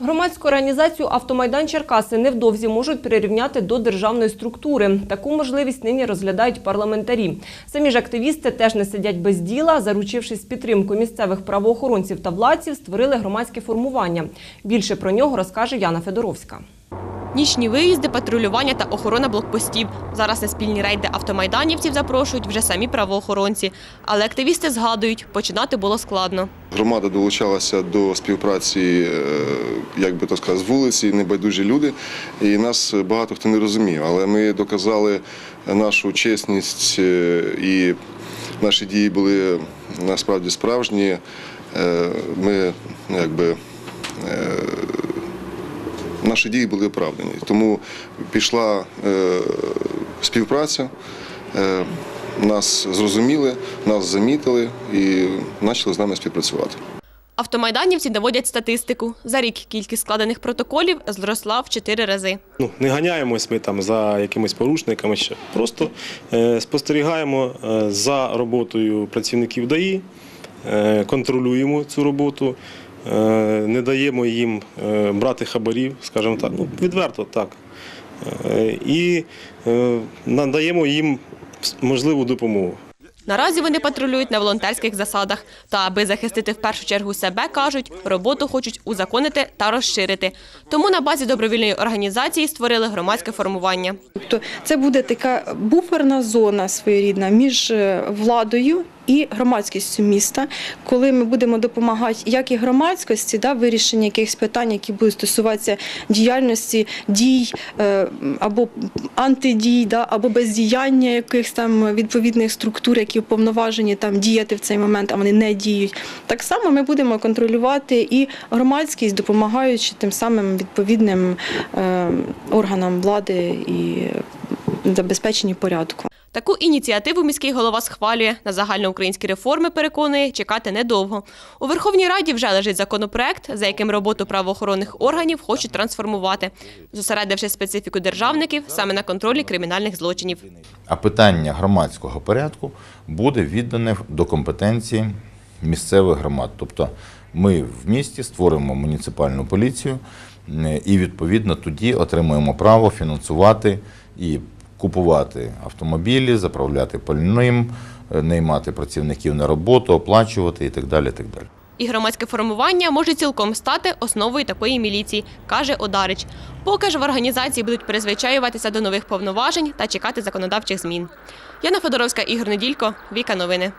Громадську організацію «Автомайдан Черкаси» невдовзі можуть прирівняти до державної структури. Таку можливість нині розглядають парламентарі. Самі ж активісти теж не сидять без діла. Заручившись підтримкою місцевих правоохоронців та владців, створили громадське формування. Більше про нього розкаже Яна Федоровська. Нічні виїзди, патрулювання та охорона блокпостів. Зараз на спільні рейди автомайданівців запрошують вже самі правоохоронці. Але активісти згадують, починати було складно. Громада долучалася до співпраці, е, як би то сказати, з вулиці, небайдужі люди. І нас багато хто не розумів. Але ми доказали нашу чесність е, і наші дії були насправді справжні. Е, Ми ну, якби. е, Наші дії були оправдані. Тому пішла е, співпраця, е, нас зрозуміли, нас замітили і почали з нами співпрацювати. Автомайданівці доводять статистику. За рік кількість складених протоколів зросла в чотири рази. Ну, не ганяємось ми там за якимись порушниками. Ще. Просто е, спостерігаємо е, за роботою працівників ДАІ, е, контролюємо цю роботу, не даємо їм е, брати хабарів, скажімо так, ну, відверто так. Е, і е, надаємо їм можливу допомогу. Наразі вони патрулюють на волонтерських засадах. Та аби захистити в першу чергу себе, кажуть, роботу хочуть узаконити та розширити. Тому на базі добровільної організації створили громадське формування. Тобто це буде така буферна зона своєрідна між е, владою і громадськістю міста, коли ми будемо допомагати як і громадськості, да, вирішення якихось питань, які будуть стосуватися діяльності, дій е, або антидій, да, або бездіяння якихось там відповідних структур, які вповноважені там діяти в цей момент, а вони не діють. Так само ми будемо контролювати і громадськість, допомагаючи тим самим відповідним е, органам влади і забезпеченні порядку. Таку ініціативу міський голова схвалює. На загальноукраїнські реформи, переконує, чекати недовго. У Верховній Раді вже лежить законопроект, за яким роботу правоохоронних органів хочуть трансформувати, зосередивши специфіку державників саме на контролі кримінальних злочинів. А питання громадського порядку буде віддане до компетенції місцевих громад. Тобто ми в місті створимо муніципальну поліцію е, і відповідно тоді отримуємо право фінансувати і купувати автомобілі, заправляти пальним, е, наймати працівників на роботу, оплачувати і так далі. Так далі. І громадське формування може цілком стати основою такої міліції, каже Одарич. Поки ж в організації будуть призвичаюватися до нових повноважень та чекати законодавчих змін. Яна Федоровська, Ігор Неділько, Віка Новини.